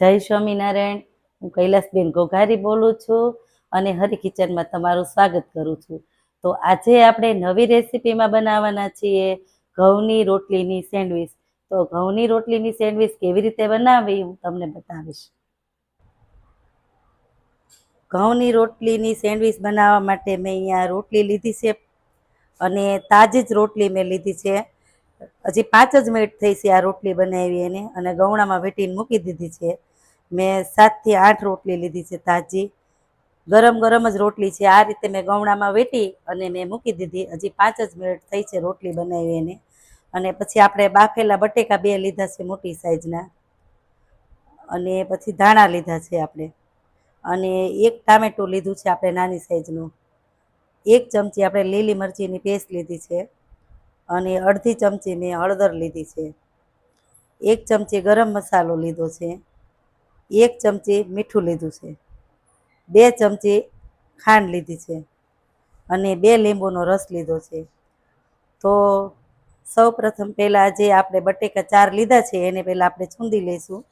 જય સ્વામિનારાયણ. હું કૈલાસબેન ઘોઘારી બોલું છું અને હરી કિચનમાં તમારું સ્વાગત કરું છું. તો આજે આપણે નવી રેસીપીમાં બનાવવાના છીએ ઘઉંની રોટલીની સેન્ડવિચ. તો ઘઉંની રોટલીની સેન્ડવિચ કેવી રીતે બનાવવી હું તમને બતાવીશ. ઘઉંની રોટલીની સેન્ડવિચ બનાવવા માટે મેં અહીંયા રોટલી લીધી છે અને તાજી જ રોટલી મેં લીધી છે. હજી પાંચ જ મિનિટ થઈ છે આ રોટલી બનાવી એને અને ગૌણામાં વેટીને મૂકી દીધી છે. મેં સાતથી આઠ રોટલી લીધી છે તાજી. ગરમ ગરમ જ રોટલી છે. આ રીતે મેં ગવણામાં વેટી અને મેં મૂકી દીધી. હજી પાંચ જ મિનિટ થઈ છે રોટલી બનાવી એને. અને પછી આપણે બાફેલા બટેકા બે લીધા છે મોટી સાઈઝના. અને પછી ધાણા લીધા છે આપણે. અને એક ટામેટું લીધું છે આપણે નાની સાઈઝનું. એક ચમચી આપણે લીલી મરચીની પેસ્ટ લીધી છે. અને અડધી ચમચી મેં હળદર લીધી છે. એક ચમચી ગરમ મસાલો લીધો છે. એક ચમચી મીઠું લીધું છે. બે ચમચી ખાંડ લીધી છે અને બે લીંબુનો રસ લીધો છે. તો સૌ પ્રથમ પહેલાં જે આપણે બટેકા ચાર લીધા છે એને પહેલાં આપણે છૂંદી લઈશું.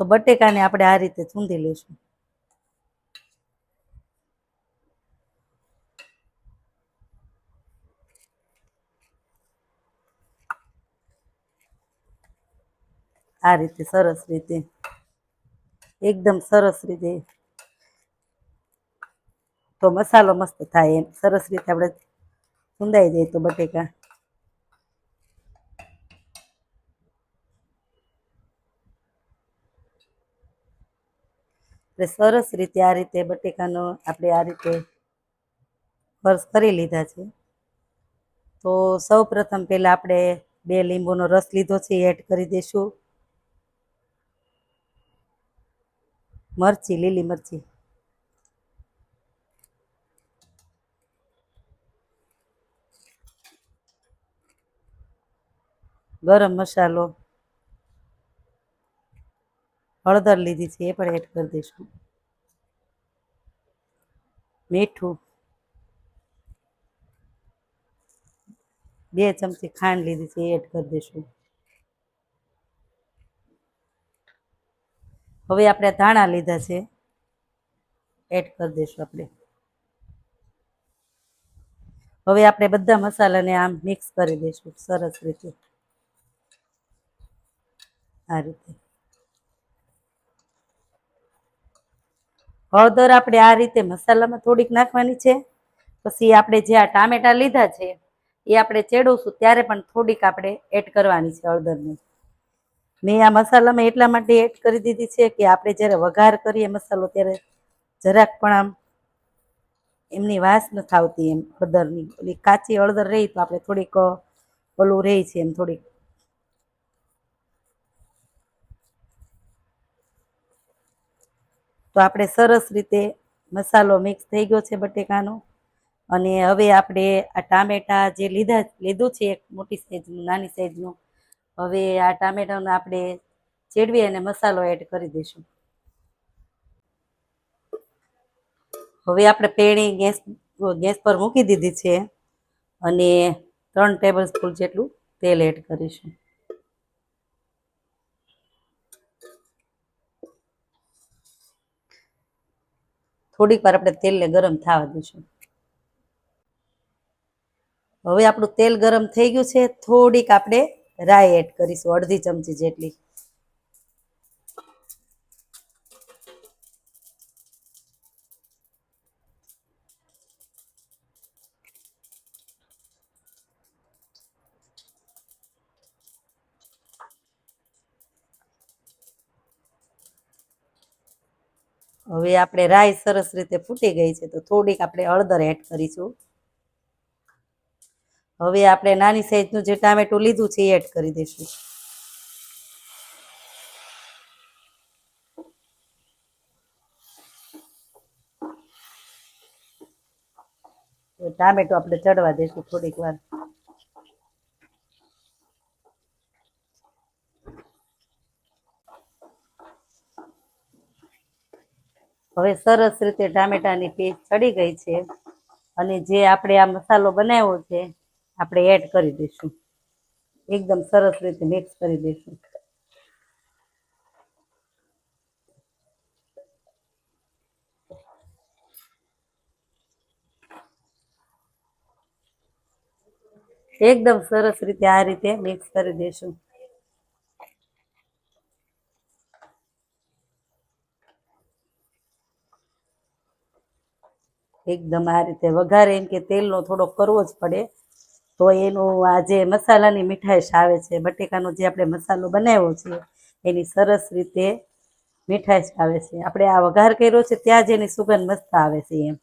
તો બટેકાને આપણે આ રીતે છૂંદી લઈશું. આ રીતે સરસ રીતે. એકદમ સરસ રીતે. તો મસાલો મસ્ત થાય એમ. સરસ રીતે આપણે ચૂંદાઈ જાય તો બટેકા. સરસ રીતે આ રીતે બટેકાનો આપણે આ રીતે ફર્શ કરી લીધા છે. તો સૌ પ્રથમ પહેલાં આપણે બે લીંબુનો રસ લીધો છે એડ કરી દઈશું. મરચી, લીલી મરચી. ગરમ મસાલો. હળદર લીધી છે, એ પણ એડ કરી દઈશું. મીઠું. બે ચમચી ખાંડ લીધી છે, એ એડ કરી દઈશું. હવે આપણે ધાણા લીધા છે. એડ કરી દઈશું આપણે. હવે આપણે બધા મસાલાને આમ મિક્સ કરી દઈશું, સરસ રીતે. આ રીતે. હળદર આપણે આ રીતે મસાલામાં થોડીક નાખવાની છે. પછી આપણે જે આ ટામેટા લીધા છે, એ આપણે ચેડવશું, ત્યારે પણ થોડીક આપણે એડ કરવાની છે હળદરની. મેં આ મસાલામાં એટલા માટે એડ કરી દીધી છે કે આપણે જ્યારે વઘાર કરીએ મસાલો ત્યારે જરાક પણ આમ એમની વાસ નથી આવતી એમ હળદરની. ઓલી કાચી હળદર રહી તો આપણે થોડીક ઓલું રહી છે એમ થોડીક. તો આપણે સરસ રીતે મસાલો મિક્સ થઈ ગયો છે બટેકાનો. અને હવે આપણે આ ટામેટા જે લીધા, લીધું છે એક મોટી સાઈઝનું નાની સાઈઝનું હવે આ ટામેટાને આપણે ચેડવી અને મસાલો એડ કરી દઈશું. હવે આપણે પેણી ગેસ ગેસ પર મૂકી દીધી છે અને ત્રણ ટેબલ સ્પૂન જેટલું તેલ એડ કરીશું. થોડીક વાર આપણે તેલને ગરમ થવા દઈશું. હવે આપણું તેલ ગરમ થઈ ગયું છે, થોડીક આપણે રાઈ એડ કરીશું, અડધી ચમચી જેટલી. હવે આપણે રાઈ સરસ રીતે ફૂટી ગઈ છે, તો થોડીક આપણે હળદર એડ કરીશું. હવે આપણે નાની સાઈઝનું જે ટામેટું લીધું છે એ એડ કરી દઈશું. ટામેટું આપણે ચડવા દઈશું થોડીક વાર. હવે સરસ રીતે ટામેટાની પેસ્ટ ચડી ગઈ છે. અને જે આપણે આ મસાલો બનાવ્યો છે આપણે એડ કરી દઈશું. એકદમ સરસ રીતે મિક્સ કરી દઈશું. એકદમ સરસ રીતે આ રીતે મિક્સ કરી દઈશું. એકદમ આ રીતે વઘારે એમ કે તેલનો થોડો કરવો જ પડે. તો એનું આ જે મસાલાની મીઠાઈશ આવે છે, બટેકાનો જે આપણે મસાલો બનાવ્યો છે, એની સરસ રીતે મીઠાઈશ આવે છે. આપણે આ વઘાર કર્યો છે, ત્યાં જ એની સુગંધ મસ્ત આવે છે એમ.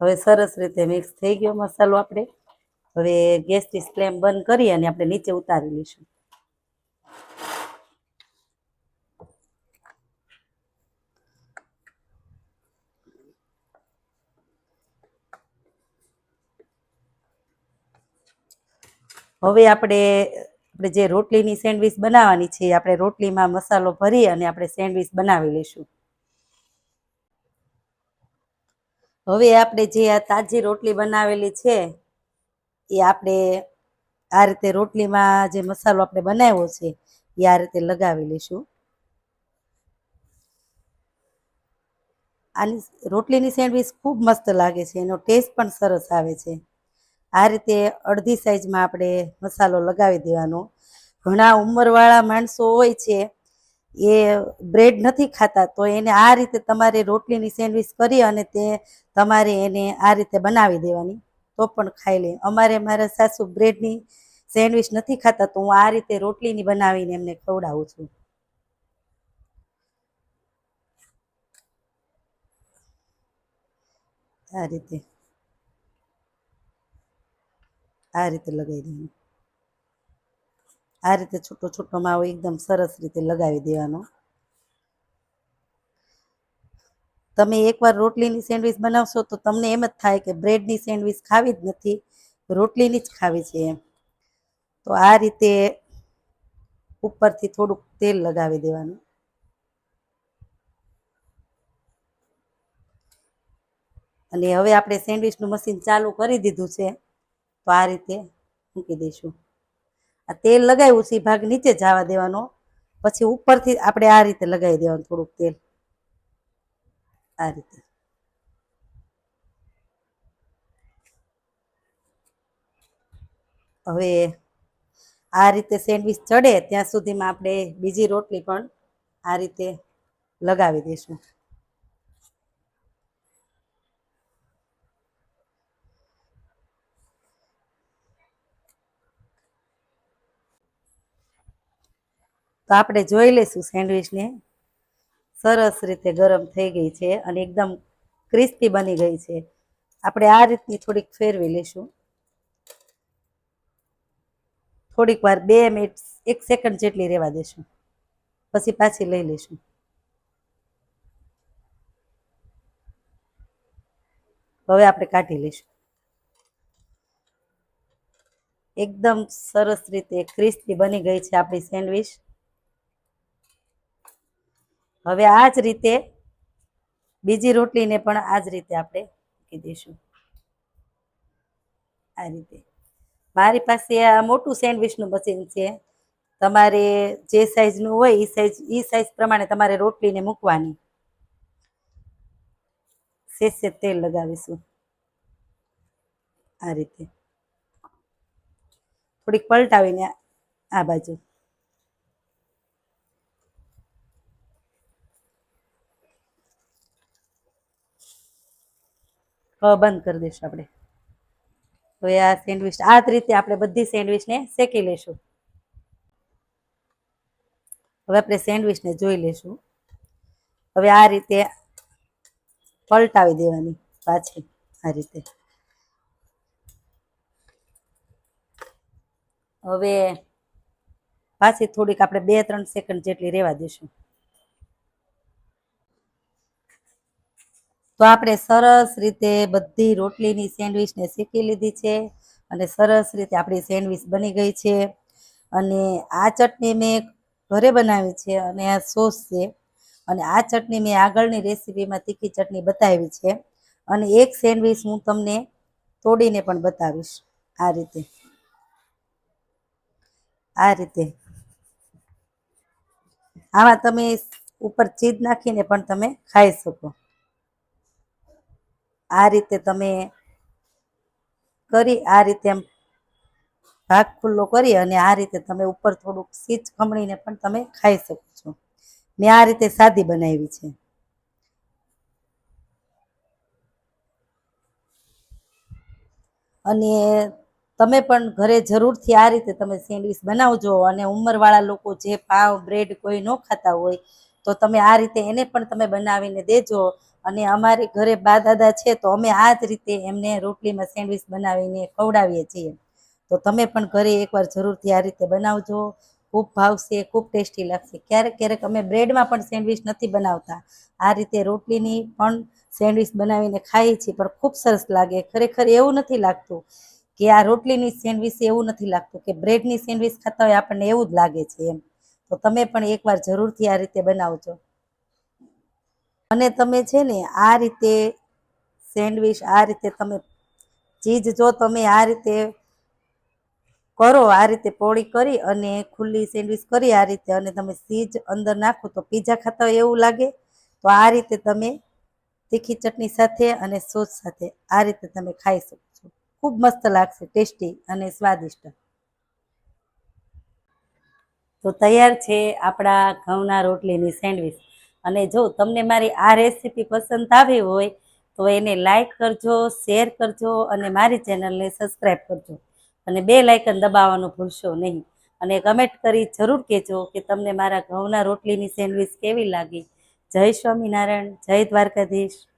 હવે સરસ રીતે મિક્સ થઈ ગયો મસાલો આપણે. હવે ગેસની ફ્લેમ બંધ કરી અને આપણે નીચે ઉતારી લઈશું. હવે આપણે આપણે જે રોટલીની સેન્ડવિચ બનાવવાની છે, આપણે રોટલીમાં મસાલો ભરી અને આપણે સેન્ડવિચ બનાવી લઈશું. હવે આપણે જે આ તાજી રોટલી બનાવેલી છે, એ આપણે આ રીતે રોટલીમાં જે મસાલો આપણે બનાવ્યો છે, એ આ રીતે લગાવી લઈશું. આની રોટલીની સેન્ડવિચ ખૂબ મસ્ત લાગે છે, એનો ટેસ્ટ પણ સરસ આવે છે. આ રીતે અડધી સાઈઝમાં આપણે મસાલો લગાવી દેવાનો. ઘણા ઉંમરવાળા માણસો હોય છે, એ બ્રેડ નથી ખાતા, તો એને આ રીતે તમારે રોટલીની સેન્ડવિચ કરી અને તે તમારે એને આ રીતે બનાવી દેવાની. તો પણ ખાઈ લે. અમારે મારા સાસુ બ્રેડની સેન્ડવિચ નથી ખાતા, તો હું આ રીતે રોટલીની બનાવીને એમને ખવડાવું છું. આ રીતે. આ રીતે લગાવી દેવાનું. આ રીતે છૂટો છૂટો માવો એકદમ સરસ રીતે લગાવી દેવાનો. તમે એકવાર રોટલીની સેન્ડવિચ બનાવશો તો તમને એમ જ થાય કે બ્રેડની સેન્ડવિચ ખાવી જ નથી, રોટલીની જ ખાવી છે એમ. તો આ રીતે ઉપરથી થોડુંક તેલ લગાવી દેવાનું. અને હવે આપણે સેન્ડવિચનું મશીન ચાલુ કરી દીધું છે. તો આ રીતે મૂકી દઈશું. આ તેલ લગાવ્યું છે, એ ભાગ નીચે જવા દેવાનો. પછી ઉપરથી આપણે આ રીતે લગાવી દેવાનું થોડુંક તેલ. આ રીતે. હવે આ રીતે સેન્ડવિચ ચડે, ત્યાં સુધીમાં આપણે બીજી રોટલી પણ આ રીતે લગાવી દઈશું. તો આપણે જોઈ લઈશું સેન્ડવિચને. સરસ રીતે ગરમ થઈ ગઈ છે અને એકદમ ક્રિસ્પી બની ગઈ છે. આપણે આ રીતની થોડીક ફેરવી લઈશું. થોડીક વાર બે મિનિટ, એક સેકન્ડ જેટલી રહેવા દેશું. પછી પાછી લઈ લઈશું. હવે આપણે કાઢી લઈશું. એકદમ સરસ રીતે ક્રિસ્પી બની ગઈ છે આપણી સેન્ડવિચ. હવે આ જ રીતે બીજી રોટલીને પણ આ જ રીતે આપણે મૂકી દઈશું. આ રીતે. મારી પાસે આ મોટું સેન્ડવિચનું મશીન છે. તમારે જે સાઈઝનું હોય એ સાઈઝ એ સાઈઝ પ્રમાણે તમારે રોટલીને મૂકવાની. સેજ તેલ લગાવીશું. આ રીતે. થોડીક પલટાવીને આ બાજુ. હવે બંધ કરી દઈશું આપણે. હવે આ સેન્ડવિચ, આ જ રીતે આપણે બધી સેન્ડવિચને શેકી લઈશું. હવે આપણે સેન્ડવિચને જોઈ લઈશું. હવે આ રીતે પલટાવી દેવાની પાછી આ રીતે. હવે પાછી થોડીક આપણે બે ત્રણ સેકન્ડ જેટલી રહેવા દઈશું. તો આપણે સરસ રીતે બધી રોટલીની સેન્ડવિચને શેકી લીધી છે અને સરસ રીતે આપણી સેન્ડવિચ બની ગઈ છે. અને આ ચટણી મેં ઘરે બનાવી છે અને આ સોસ છે. અને આ ચટણી મેં આગળની રેસીપીમાં તીખી ચટણી બતાવી છે. અને એક સેન્ડવીચ હું તમને તોડીને પણ બતાવીશ આ રીતે. આ રીતે. આમાં તમે ઉપર ચીજ નાખીને પણ તમે ખાઈ શકો. આ રીતે તમે કરી, આ રીતે એમ ભાગ ખુલ્લો કરી અને આ રીતે તમે ઉપર થોડુંક સીચ ખમણીને પણ તમે ખાઈ શકો છો. મેં આ રીતે સાદી બનાવી છે. અને તમે પણ ઘરે જરૂરથી આ રીતે તમે સેન્ડવિચ બનાવજો અને ઉંમરવાળા લોકો જે પાવ, બ્રેડ કોઈ ન ખાતા હોય તો તમે આ રીતે એને પણ તમે બનાવીને દેજો અને અમારે ઘરે બા દાદા છે તો અમે આ જ રીતે એમને રોટલીમાં સેન્ડવિચ બનાવીને ખવડાવીએ છીએ. તો તમે પણ ઘરે એકવાર જરૂરથી આ રીતે બનાવજો. ખૂબ ભાવશે, ખૂબ ટેસ્ટી લાગશે. ક્યારેક ક્યારેક અમે બ્રેડમાં પણ સેન્ડવિચ નથી બનાવતા. આ રીતે રોટલીની પણ સેન્ડવિચ બનાવીને ખાઈએ છીએ, પણ ખૂબ સરસ લાગે. ખરેખર એવું નથી લાગતું કે આ રોટલીની સેન્ડવિચ એવું નથી લાગતું કે બ્રેડની સેન્ડવિચ ખાતા હોય આપણને એવું જ લાગે છે એમ. તો તમે પણ એકવાર જરૂરથી આ રીતે બનાવજો. અને તમે છે ને આ રીતે સેન્ડવિચ, આ રીતે તમે ચીજ જો તમે આ રીતે કરો, આ રીતે પોળી કરી અને ખુલ્લી સેન્ડવિચ કરી આ રીતે અને તમે ચીજ અંદર નાખો તો પીઝા ખાતા હોય એવું લાગે, તો આ રીતે તમે તીખી ચટણી સાથે અને સોસ સાથે આ રીતે તમે ખાઈ શકો છો. ખૂબ મસ્ત લાગશે, ટેસ્ટી અને સ્વાદિષ્ટ. તો તૈયાર છે આપણા ઘઉંના રોટલીની સેન્ડવિચ. અને જો તમને મારી આ રેસીપી પસંદ આવી હોય, તો એને લાઈક કરજો, શેર કરજો અને મારી ચેનલને સબસ્ક્રાઈબ કરજો. અને બે લાઇકન દબાવવાનું ભૂલશો નહીં. અને કમેન્ટ કરી જરૂર કહેજો કે તમને મારા ઘઉંના રોટલીની સેન્ડવિચ કેવી લાગી. જય સ્વામિનારાયણ, જય દ્વારકાધીશ.